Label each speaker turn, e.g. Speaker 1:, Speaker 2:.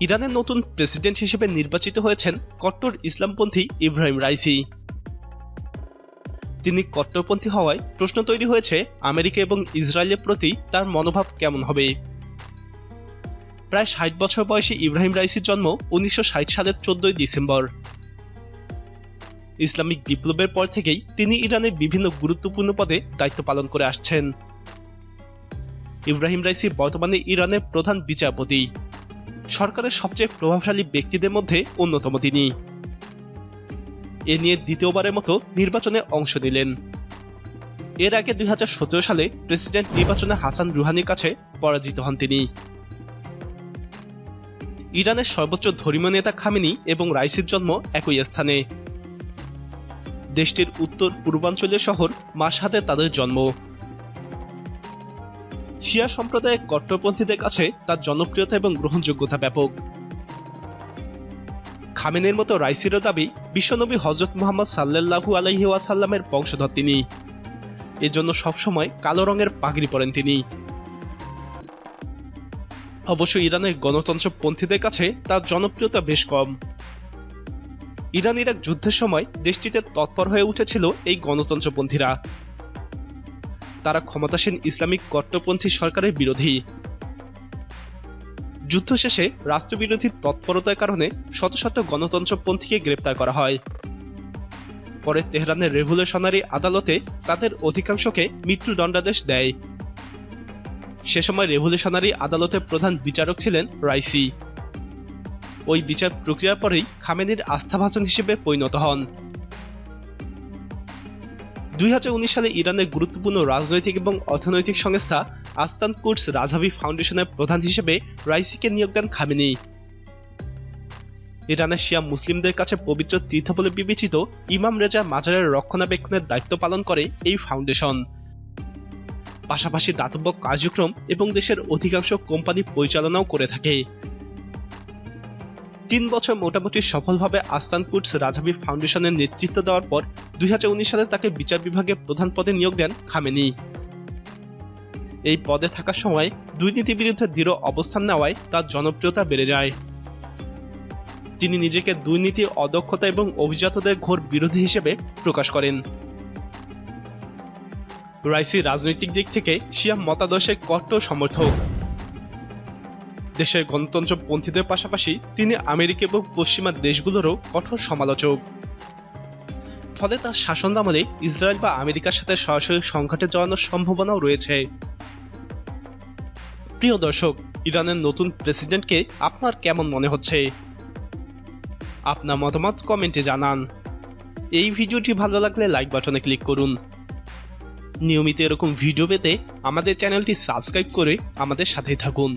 Speaker 1: ইরানের নতুন প্রেসিডেন্ট হিসেবে নির্বাচিত হয়েছেন কট্টর ইসলামপন্থী ইব্রাহিম রাইসি। তিনি কট্টরপন্থী হওয়ায় প্রশ্ন তৈরি হয়েছে আমেরিকা এবং ইসরায়েলের প্রতি তার মনোভাব কেমন হবে। প্রায় ষাট বছর বয়সী ইব্রাহিম রাইসির জন্ম উনিশশো ষাট সালের চোদ্দই ডিসেম্বর। ইসলামিক বিপ্লবের পর থেকেই তিনি ইরানের বিভিন্ন গুরুত্বপূর্ণ পদে দায়িত্ব পালন করে আসছেন। ইব্রাহিম রাইসি বর্তমানে ইরানের প্রধান বিচারপতি। সরকারের সবচেয়ে প্রভাবশালী ব্যক্তিদের মধ্যে অন্যতম তিনি। এ নিয়ে দ্বিতীয়বারের মতো নির্বাচনে অংশ নিলেন। এর আগে দুই হাজার সতেরো সালে প্রেসিডেন্ট নির্বাচনে হাসান রুহানির কাছে পরাজিত হন তিনি। ইরানের সর্বোচ্চ ধর্মীয় নেতা খামেনি এবং রাইসির জন্ম একই স্থানে। দেশটির উত্তর পূর্বাঞ্চলীয় শহর মাসহাদে তাদের জন্ম। শিয়া সম্প্রদায়ের কট্টরপন্থীদের কাছে তার জনপ্রিয়তা এবং গ্রহণযোগ্যতা ব্যাপক। খামেনের মতো রাইসিরও দাবি, বিশ্বনবী হজরত মোহাম্মদ সাল্লাল্লাহু আলাইহি ওয়াসাল্লামের বংশধর তিনি। এজন্য সবসময় কালো রঙের পাগড়ি পরেন তিনি। অবশ্য ইরানের গণতন্ত্রপন্থীদের কাছে তার জনপ্রিয়তা বেশ কম। ইরান ইরাক যুদ্ধের সময় দেশটিতে তৎপর হয়ে উঠেছিল এই গণতন্ত্রপন্থীরা। তারা ক্ষমতাসীন ইসলামিক কট্টরপন্থী সরকারের বিরোধী। যুদ্ধ শেষে রাষ্ট্রবিরোধী তৎপরতার কারণে শত শত গণতন্ত্রপন্থীকে গ্রেপ্তার করা হয়। পরে তেহরানের রেভলিউশনারি আদালতে তাদের অধিকাংশকে মৃত্যুদণ্ডাদেশ দেয়। সে সময় রেভলিউশনারি আদালতের প্রধান বিচারক ছিলেন রাইসি। ওই বিচার প্রক্রিয়ার পরেই খামেনির আস্থাভাজন হিসেবে পরিণত হন। দুই হাজার উনিশ সালে ইরানের গুরুত্বপূর্ণ রাজনৈতিক এবং অর্থনৈতিক সংস্থা আস্তান কুডস রাজাভি ফাউন্ডেশনের প্রধান হিসেবে রাইসিকে নিয়োগ দেন খামেনি। ইরানের শিয়া মুসলিমদের কাছে পবিত্র তীর্থ বলে বিবেচিত ইমাম রেজা মাজারের রক্ষণাবেক্ষণের দায়িত্ব পালন করে এই ফাউন্ডেশন। পাশাপাশি দাতব্য কার্যক্রম এবং দেশের অধিকাংশ কোম্পানি পরিচালনাও করে থাকে। তিন বছর মোটামুটি সফলভাবে আস্তানকুটস রাজাবি ফাউন্ডেশনের নেতৃত্ব দেওয়ার পর দুই হাজার উনিশ সালে তাকে বিচার বিভাগে প্রধান পদে নিয়োগ দেন খামেনি। এই পদে থাকার সময় দুর্নীতির বিরুদ্ধে দৃঢ় অবস্থান নেওয়ায় তার জনপ্রিয়তা বেড়ে যায়। তিনি নিজেকে দুর্নীতি, অদক্ষতা এবং অভিজাতদের ঘোর বিরোধী হিসেবে প্রকাশ করেন। রাইসি রাজনৈতিক দিক থেকে শিয়া মতাদর্শের কট্টর সমর্থক। দেশের গণতন্ত্রপন্থীদের পাশাপাশি তিনি আমেরিকা এবং পশ্চিমা দেশগুলোরও কঠোর সমালোচক। ফলে তার শাসন আমলে ইসরায়েল বা আমেরিকার সাথে সরাসরি সংঘাটে জড়ানোর সম্ভাবনাও রয়েছে। প্রিয় দর্শক, ইরানের নতুন প্রেসিডেন্টকে আপনার কেমন মনে হচ্ছে? আপনার মতামত কমেন্টে জানান। এই ভিডিওটি ভালো লাগলে লাইক বাটনে ক্লিক করুন। নিয়মিত এরকম ভিডিও পেতে আমাদের চ্যানেলটি সাবস্ক্রাইব করে আমাদের সাথেই থাকুন।